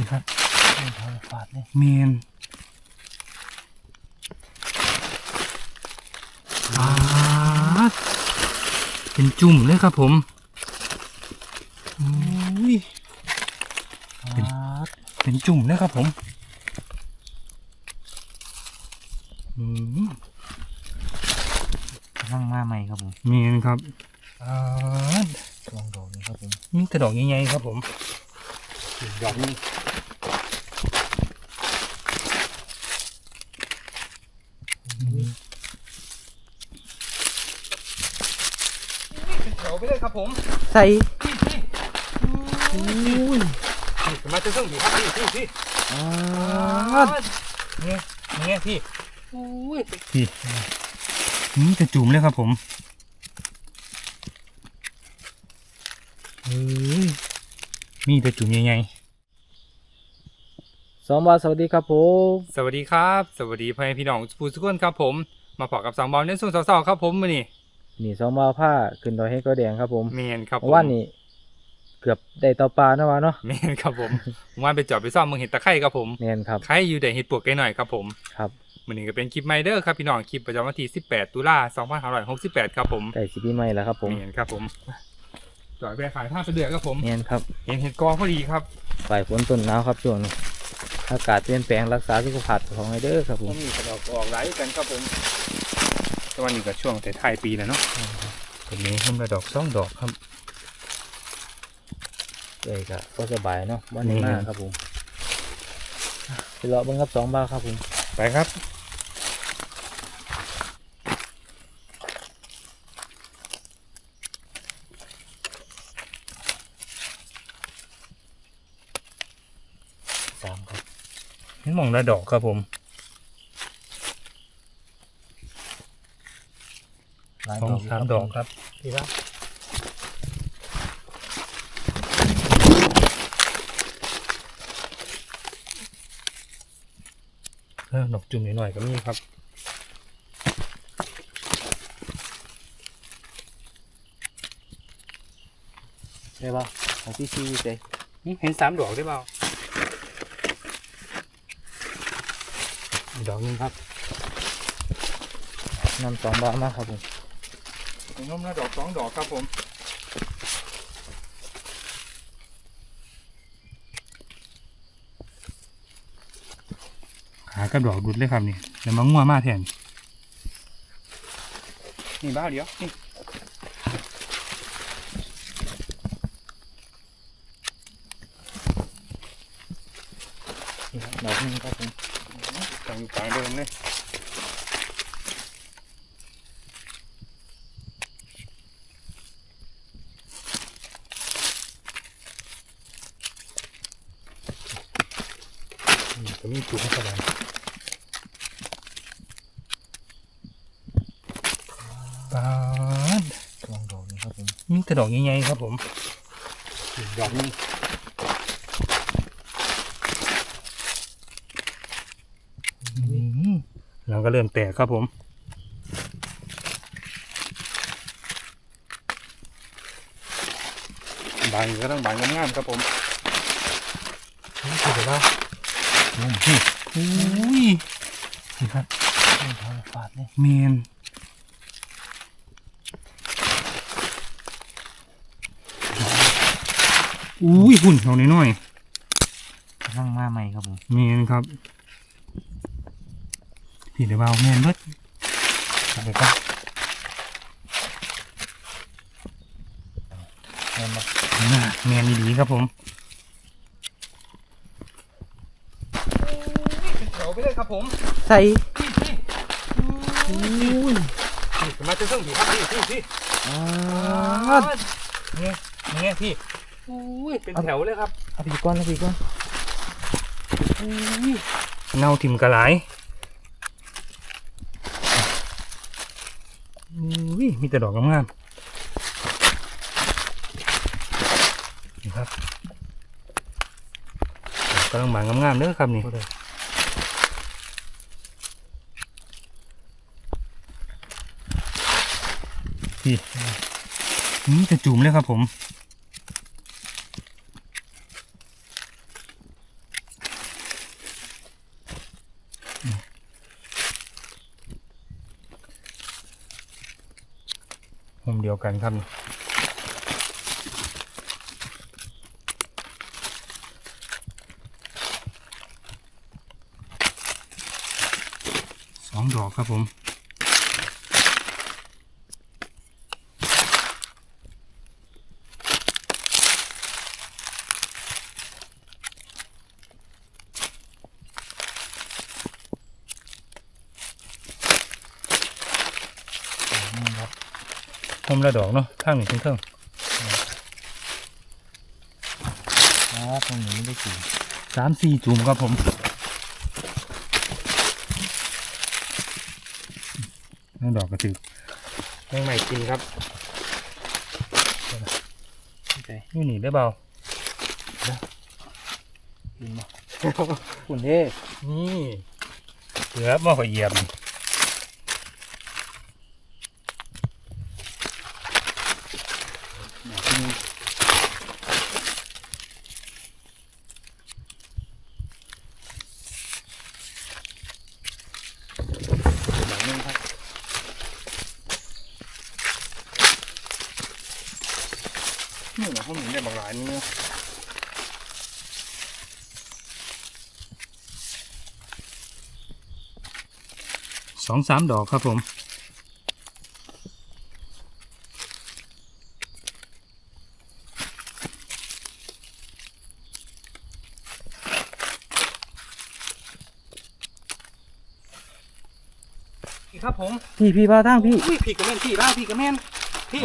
นี่ครับรองเท้าฟาดเลยเมนอ่าเป็นจุ่มเลยครับผมอุ้ยเป็นฟาดเป็นจุ่มเลยครับผมอืมนั่งมาใหม่ครับผมเมนครับอ่าลองดอกนี้ครับผมมีแต่ดอกใหญ่ๆครับผม ดอกนี้เป็นแถวไปเลยครับผมใส่อุ้ยมาจะส่งผีครับพี่พี่พี่อ่าเนี่ยเนี่ยพี่อุ้ยพี่นี่จะจุ่มเลยครับผมเฮ้ย มีแต่จุ่มใหญ่สองบาทสวัสดีครับผมๆสวัสดีครับ สวัสดีพ่อแม่พี่น้องผู้ทุกคนครับผม มาพอกับสองบอลในส่วนสาวๆครับผมมือนี่นี่สองบาทผ้าขึ้นดอยให้ก็แดงครับผมเมนครับผมเมื่อว่านนี่เกือบได้เตาปลานะวะเนาะเมนครับผมผมว่าไปจอดไปซ่อมเมืองเห็ดตะไคร่ครับผมแมนครับไข่อยู่แต่เห็ดปวกไกลหน่อยครับผมครับมือนี้ก็เป็นคลิปไมเดอร์ครับพี่น้องคลิปประจำวันที่ 18 ตุลา2568 ครับผมไก่สิพี่ไม่แล้วครับผมเมนครับผม จอดไปขายท่าเสะเดือครับผมแมนครับเห็นเห็ดกอพอดีครับ ฝ่ายฝนต้นหนาวครับช่วงนี้อากาศเปลี่ยนแปลงรักษาสุขภาพของไอเดอร์ครับผผมมมีกระดอกออกหลายกันครับผมแตะวันนี้ก็ช่วงแต่ท้ายปีแล้วเนาะตัวนี้ผมกระดอกสองดอกครับ เลยก็ก็สบายเนาะวันนี้อืมมากครับผมไปเลาะเบังครับสองบาทครับผมไปครับ สามครับ เห็นห มองละดอกครับผมหลายสองสามดอกครับพี่ครับเออดอกจุ่มหน่อยๆก็มีครับได้ป่ะของพี่ซีเต้นี่เห็นสามดอกได้เปล่าอี ดอกหนึงครับนำสองบาทมาครับผมผมน้มละดอกสองดอกครับผมขากับดอกดุดเลยครับนี่เดี๋ยวมางัวมาแทนนี่บ้าเดียวนี่นี่ครับดอกหนึงครับผม ต่างต่างเดิมเลยนี่ก็มีจุ่มเข้าไปปาดลองดอกนี้ครับผม มีแต่ดอกใหญ่ๆครับผมอีกดอกหนึงอืมแล้วก็ เริ่มแตกครับผมบางก็ต้องบางงามๆครับผมนี่คือแบบว่าอืมนี่อุ้ยนี่ครับรองเท้าฟาดเลยเมนอุ้ยหุ่นเอาหน่อยนั่งมาใหม่ครับผมๆเมนครับ ผีเดี๋ยวเบาเมนเบิดเอาไปครับแมนมาน่าเมนดีๆครับผมเดี๋ยวไปเลยครับผมใส่มาจะส่งผีครับพี่พี่พี่อ่าเนี่ยเนี่ยพี่อุ้ยเป็นแถวเลยครับเอาพี่ก้อนเอาพี่ก้อนเงาทิมกระไหลายอุ้ย มีแต่ดอกงามๆนี่ครับกำลังบานงามๆเด้อครับนี่พี่นี่จะจุ่มเลยครับผม มุมเดียว กันครับสองดอกครับผม นี่ครับ มุมละดอกเนาะข้างหนึ่งข้างเครื่องอ่าตรงนี้ไม่ได้กินสามสี่จุ่มครับผมนั่นดอกกระตือแมงใหม่กินครับโอเคนี่หนีได้เบากินมาคุณเด้นี่เหลือบ่ขอเหยียบหลังนึงครับนี่นะเขาหนีได้บางหลายนี่นะ ส องสามดอกครับผมครับผม พี่พี่พาทางพี่อุ้ยพี่กระเม่นพี่บ้างพี่กระเม่นพี่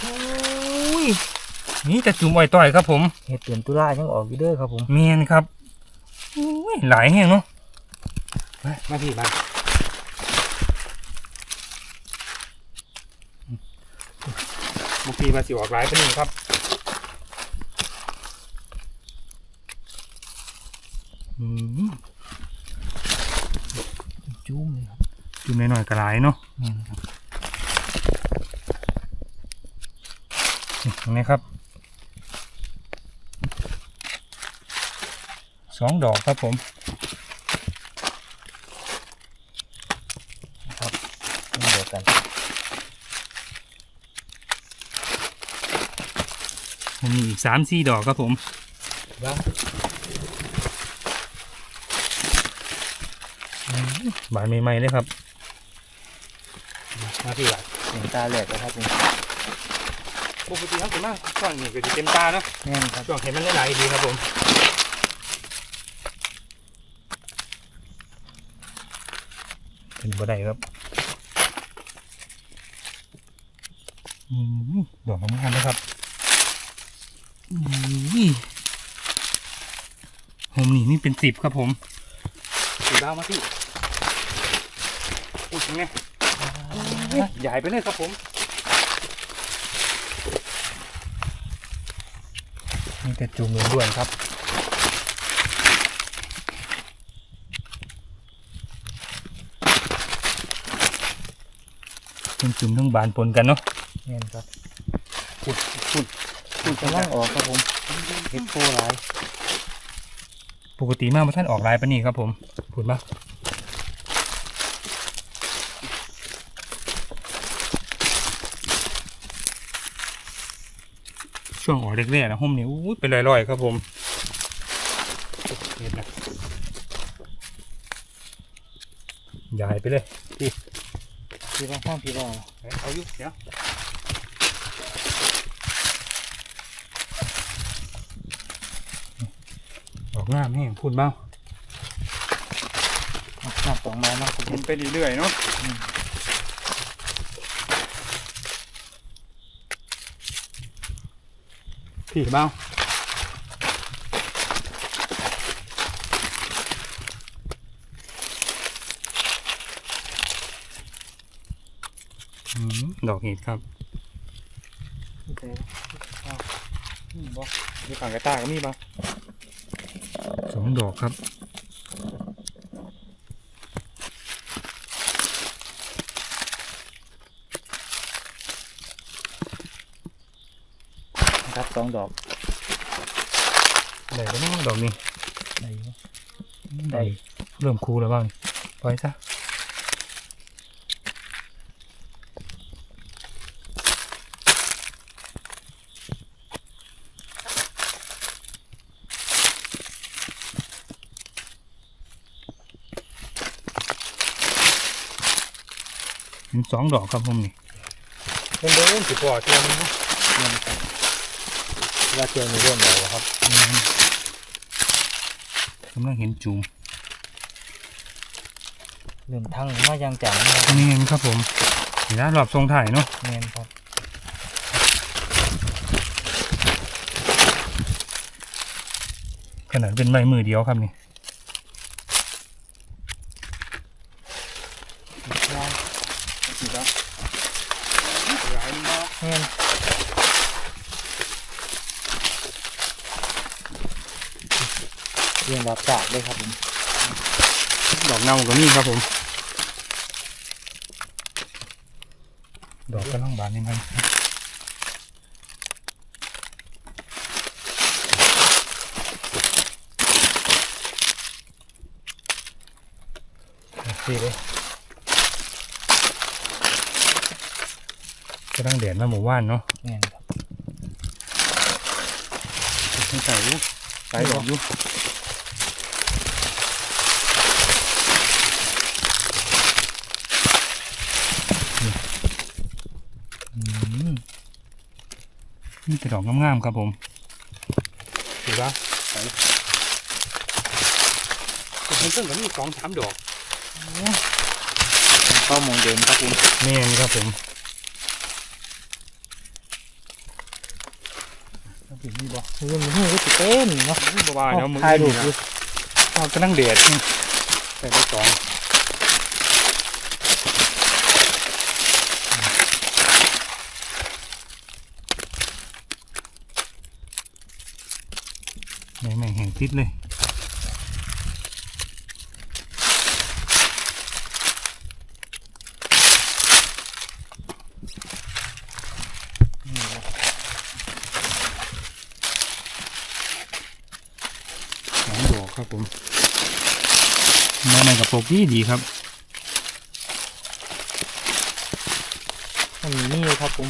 โอ้ยนี่แต่จุ่มอ่อยต่อยครับผมเห็ดเปลี่ยนตุลายังออกอยู่เด้อครับผมเมียนครับอุ้ยหลายแห้งเนาะมามาพี่มา บุกีมาสิออกหลายปะนี่ครับอืมจุ้มเลยครับจุ่มหน่อยๆก็หลายเนาะนี่ครับนี่ตรงนี้ครับสองดอกครับผมนี่เดียวกัน ผมมีอีกสามสี่ดอกครับผมบ้างบานใหม่ๆเลยครับ มาพี่หลายเห็นตาแหลกแล้วครับนี่ปกติครับผมมากช่วงนี้ก็จะเต็มตาเนาะแน่นครับช่วงเห็นมันหลายๆดีครับผมเป็นบ่ได้ครับอืมดอกงามๆนะครับอุ้ย ผมนี่นี่เป็นสิบครับผมสิบดาวมาพี่อุ้ยยังไงใหญ่ไปเลยครับผมนี่แต่จูงด่วนๆครับเป็นจุ่มทั้งบานปนกันเนาะแน่นครับขุดขุดขุดกำลังออกครับผมเห็ดโคหลาย ปกติมากมาท่านออกลายปะนี่ครับผมขุดมาช่วงออกแรกๆนะห่มนี่อู้ยเป็นลอยๆครับผมเห็นนะใหญ่ไปเลยพี่พาทางพี่รองเอาอยู่เดี๋ยวออก งามแห้งพูดเบ้าหน้าสองไม้มากครับผเห็มนไปเรื่อยๆเนาะพี่เบ้าอืมดอกเห็ดครับโอเคอ้าวอืมบ่มีฝั่งกระต้ายก็มีบ้าส องดอกครับ ครับสองดอกได้แล้วเนาะดอกนี้ได้อยู่ได้เริ่มคูแล้วบ้างปล่อยซะ สองดอกครับผมนี่เดินเดินสิพอเที่ยวนี้นะว่าเที่ยวนี้เริ่มแล้วครับอืมกำลังเห็นจูมเริ่มทั้งมายังจังนะครับนี่เห็นครับผมเห็นนะรอบทรงถ่ายเนาะแมนครับขนาดเป็นไม้มือเดียวครับนี่ เรียงรับจากเลยครับผม ดอกเงาก็มีครับผม ดอกกำลังบานนี่ครับสี่เลยกำลังแดดมาหมู่บ้านเนาะแมนครับใส่อยู่ใส่ดอกอยู่ อืม นี่เป็นดอกงามๆครับผมถือว่าใส่เพิ่งก็มีสองสามดอกก็มองเดินครับผมแม่นครับผมต้องเห็นนี่บ่เรื่องนี้ก็ติเต้นเนาะนี่บ่ว่าเนาะมึงถ่ายรูปนี่อยู่นะอ๋อกำลังเดือดนี่ใส่ไปสองแม่งแม่งแห่งติดเลยนี่นะสองดอกครับผมมาในกระโปรงดีดีครับมันมีนี่เลยครับผม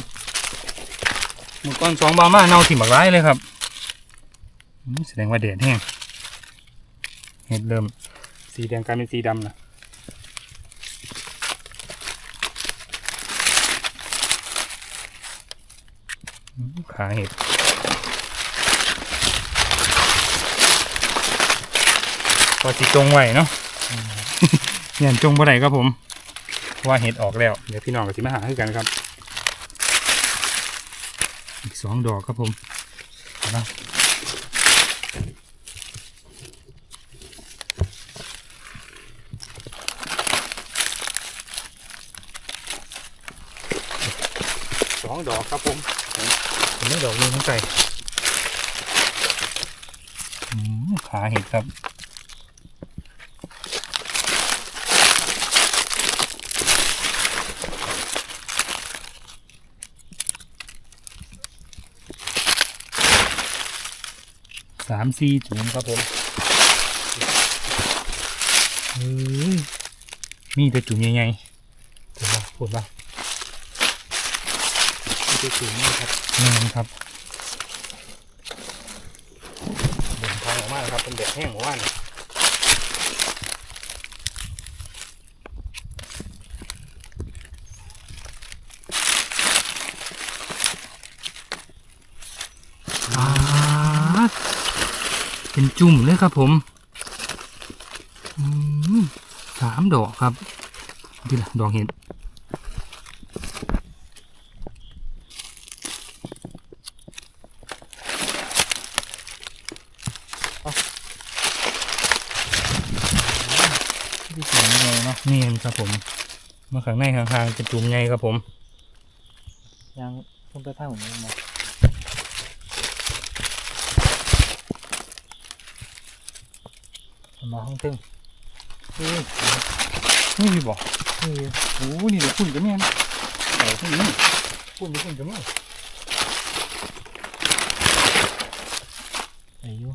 หมือก้อนสองบามาเน่าถิ่มบักร้ายเลยครับอืม แสดงว่าแดดแห้งเห็ดเริ่มสีแดงกลายเป็นสีดำนะอืมขาเห็ดพอสิจงไว้เนาะเนี่ยจงบ่ได้ครับผมเพราะว่าเห็ดออกแล้ว เดี๋ยวพี่น้องกับสิมาหาให้กันครับ อีกสองดอกครับผมนะ องดอกครับผมผมไม่ดอกนึงทั้งใจอืมขาเห็ดครับสามสี่ถุงครับผมมีแต่จุ่มใหญ่ๆถูกป่ะพูดปะมีแต่ สูงนี่ครับนี่ครับเดินทางออกมาแล้วครับเป็นเด็ดแห้งหมู่บ้านอ่าเป็นจุ่มเลยครับผมอืมสามดอกครับดีละดอกเห็ด ที่สูงเลยเนาะ นี่เห็นครับผม มาข้างในข้างๆเป็นจุ่มใหญ่ครับผมยังต้นไปท่าผมนี่มาเอามาห้องตึงนี่นี่พี่บอกนี่โอ้นี่เดี๋ยวคุณจะแม่นเอาที่นี่คุณนี่คุณจะแม่นอายุ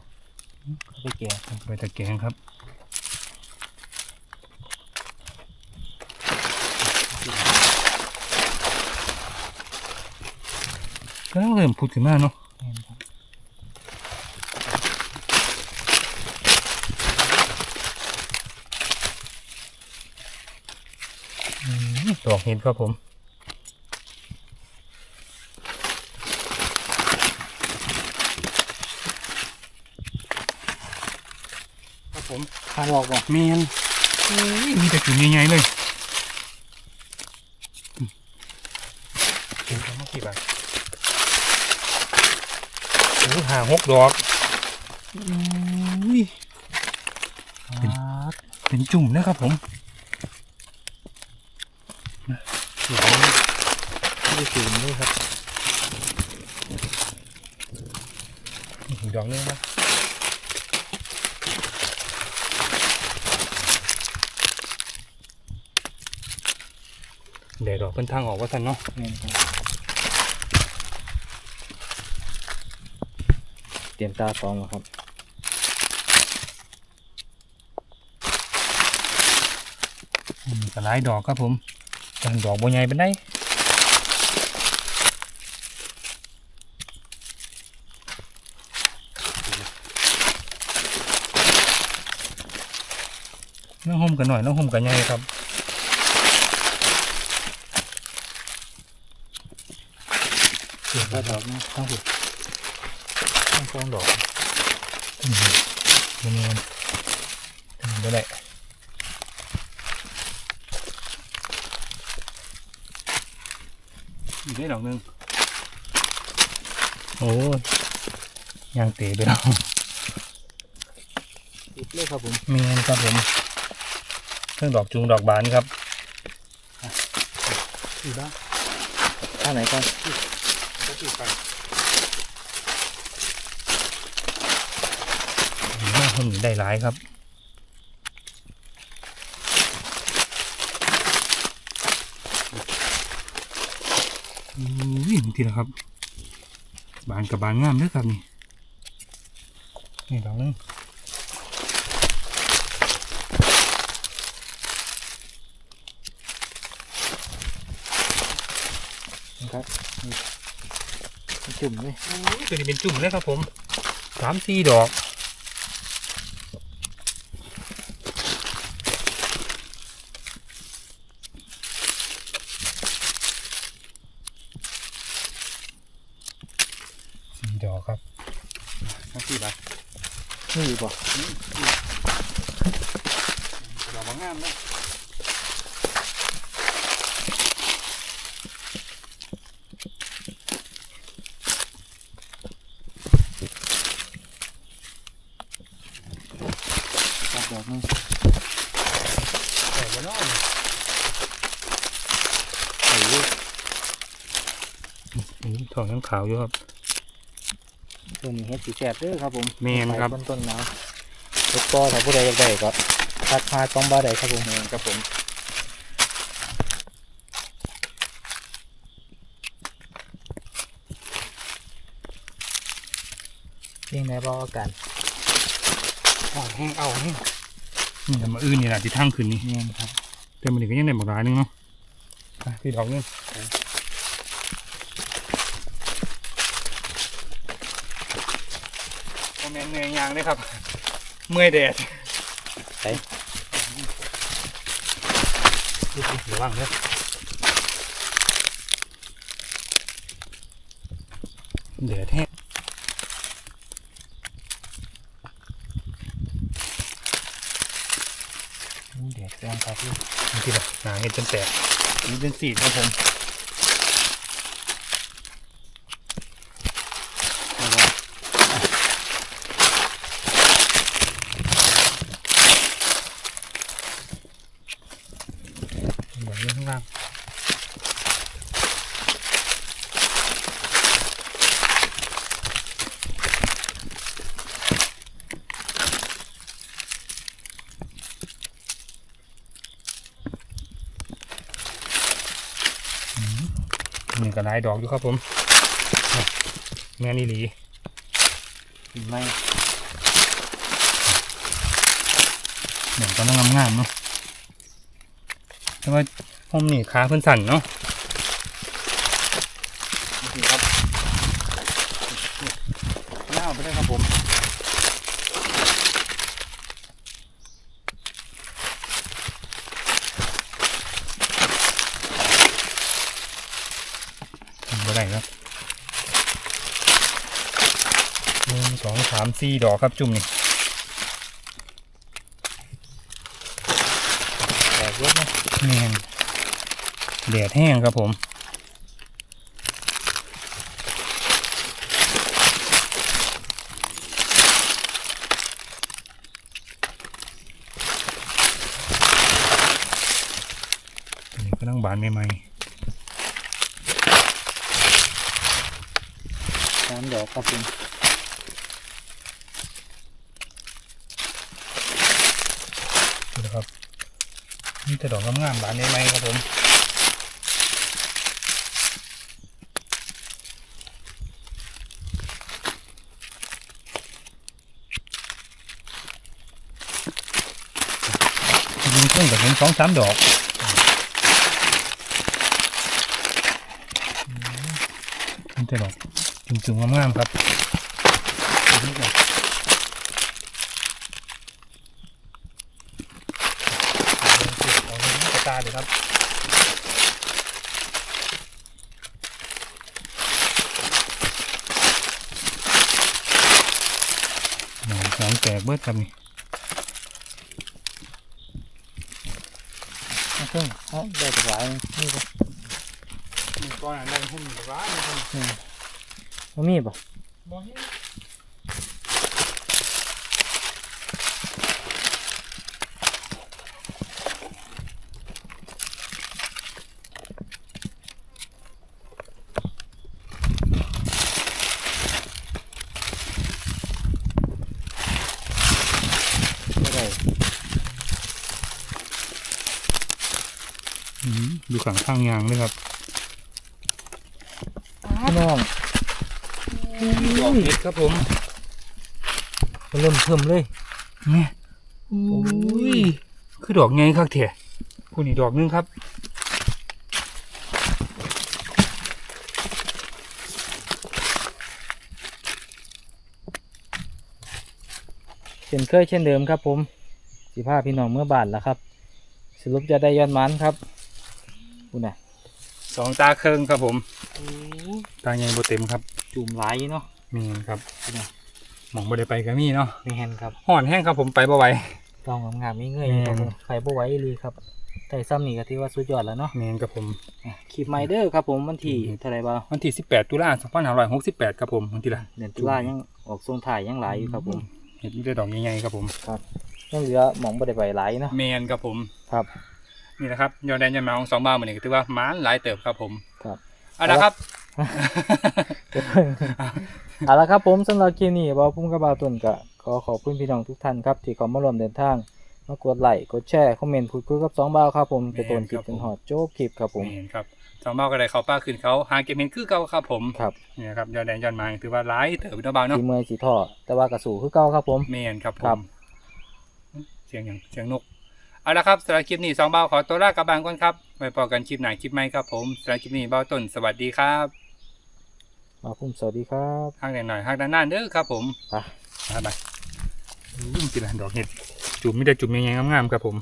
เขาไปแก่เอาไปตะแกรงครับ กำลังเริ่มพุดขึ้นมาเนาะแม่นครับอืมดอกเห็ดครับผมครับผมข้าดอกบ่เมียนเอ้ยมีแต่จุ่มใหญ่ๆเลยอืมเห็นกันมากี่บาทโอ้ หาหกดอกอุ้ยเป็นเป็นจุ่มนะครับผมนะเดี๋ยวไม่ถึงเลยครับอีกดอกหนึงนะเดี๋ยวดอกเป็นทางออกว่าท่านเนาะ แม่นครับ เตรียมตาสองแล้วครับอืมก็หลายดอกครับผมแต่ดอกบัวใหญ่เป็นได้น้องห่มกันหน่อยน้องห่มกันใหญ่ครับเตรียมตาดอกนะต้องสิ ต้องสองดอกอืมบัวใหญ่ทำได้แหละอีกได้ดอกหนึ่งโอ้ยยางเตะไปแล้วอีกเลยครับผมมีเงินครับผมเครื่องดอกจุงดอกบานครับอีกบ้างข้างไหนก่อนน่า คนได้หลายครับอุ้ยทีละครับ บานกับบานงามเด้วยครับนี่ นี่ดอกหนึงนะครับนี่จุ่มเลยตัวนี้เป็นจุ่มเลยครับผมสามสี่ดอก สี่ดอกครับทั้งสี่บาท นี่บ่ ดอกบางงามเลย ตัดดอกนึง แต่บนนอก ใส่ลูก นี่ทองยัง ขาวอยู่ครับตัวนี้เฮ็ดสีแสบเด้อครับผมแม่นครับไปต้นต้นหนาวรถก็ถ้าผู้ใดอยากได้ก็ทักมาต้องบ้าใดครับผมแมนครับผมเพียงไหนบ่กันอ่อนแห้งเอาแห้งนี่แต่มาอื่นนี่แหละที่ทั้งคืนนี้เนี่ยครับแต่มันนี่ก็ยังได้บักหลายหนึงเนาะอะพี่ดอกหนึง คอมเมนต์เหนื่อยยางเลยครับ เมื่อยแดดใส่ระวังเด้อแดดแห้งอู้แดดแรงครับพี่นี่ที่แบบหนาเห็ดจนแตกนี่เป็นสีครับผม แบบนี้ข้างล่างอืมนี่ก็หลายดอกอยู่ครับผมอะแม่นี่หลีกินไม่เหมือนก็ต้องงามๆเนาะ แต่ว่าห้องนี่ขาเพิ่นสั่นเนาะนี่ครับน่าเอาไปได้ครับผมได้ครับหนึ่งสองสามสี่ดอกครับจุ่มนี่แตกเยอะนะ แมนแดดแห้งครับผมนี้ก็ต้องบานใหม่ๆสามดอกครับผม ๆดูนะครับ นี่แต่ดอกงามๆบานใหม่ๆครับผมยิงเครื่องกับเห็นสองสามดอกนี่แต่ดอกจุ่มๆงามๆครับนี่ก่อนเอาเรื่องกระตาเลยครับหนองหนองแตกเบิด ครับนี่เอาเครื่องเอาได้ถวายนี่ก็มีก้อนอะไรหุ้มร้านนี่มันมีป่ะบ่เห็น ไม่ได้ อืม ดูขังข้างยางเลยครับพี่น้องดอกเห็ดครับผมมันเริ่มเพิ่มเลยเนี่ยอุ้ยคือดอกไงครับเถอะคุณอีกดอกหนึงครับเช่นเคยเช่นเดิมครับผมสิพาพี่น้องเมื่อบานแล้วครับ สรุปจะได้ยอดมันครับ คุณน่ะสองตาเคิงครับผม ตาใหญ่โบเต็มครับ จุ่มหลายเนาะมีนครับเนี่ยหมองบ่ได้ไปก็มีเนาะไม่เห็นครับห่อนแห้งครับผมไปบ่ไหวต้องงามๆไม่เงยครับแม่นผมไฟบ่ไหวอีหลีครับแต่ซ้ำนี่ก็ถือว่าสุดยอดแล้วเนาะเมนครับผมอะคลิปไมเดอร์ครับผมวันที่อืมเท่าไหรบ้างวันที่ 18 ตุลา2568 ครับผมวันที่ละเดือนตุลายังออกทรงถ่ายยังหลายอยู่ครับผมเห็ดมีแต่ดอกใหญ่ๆครับผมยังเหลือหมองบ่ได้ไปหลายเนาะเมนครับผมครับ นี่นะครับยอดแดนยันมาของสองบ้านมันนี่ก็ถือว่าหมานหลายเติบครับผมครับเอาละครับเอาละครับผมสำหรับคลิปนี้บ่าวพุ่มกับบ่าวตุนก็ขอขอบคุณพี่น้องทุกท่านครับที่เข้ามาร่วมเดินทางมากดไลค์กดแชร์คอมเมนต์พูดคุยกับสองบ่าวครับผมจะต้นคลิปจนหอดโจบคลิปครับผมเมนครับสองบ้านก็ได้เขาป้าขึ้นเขาหาเก็บเห็นคือเก่าครับผมครับนี่นะครับยอดแดนยอดมาถือว่าหลายเติบพี่น้องบ้านเนาะสีเมื่อยสีท่อแต่ว่ากระสู่คือเก่าครับผมเมนครับผครัมบเสียงอย่างเสียงนก เอาละครับสำหรับคลิปนี้สองเบาขอตัวลากระบังก่อนครับไว้พอกันคลิปไหนคลิปไหมครับผมสำหรับคลิปนี้เบาต้นสวัสดีครับมาคุ้มสวัสดีครับห้างหน่อยหน่อยหักด้านหน้าเด้อครับผมมาไปยุ่งกินดอกเห็ดจุ่มไม่ได้จุ่มยังไงงามๆครับผม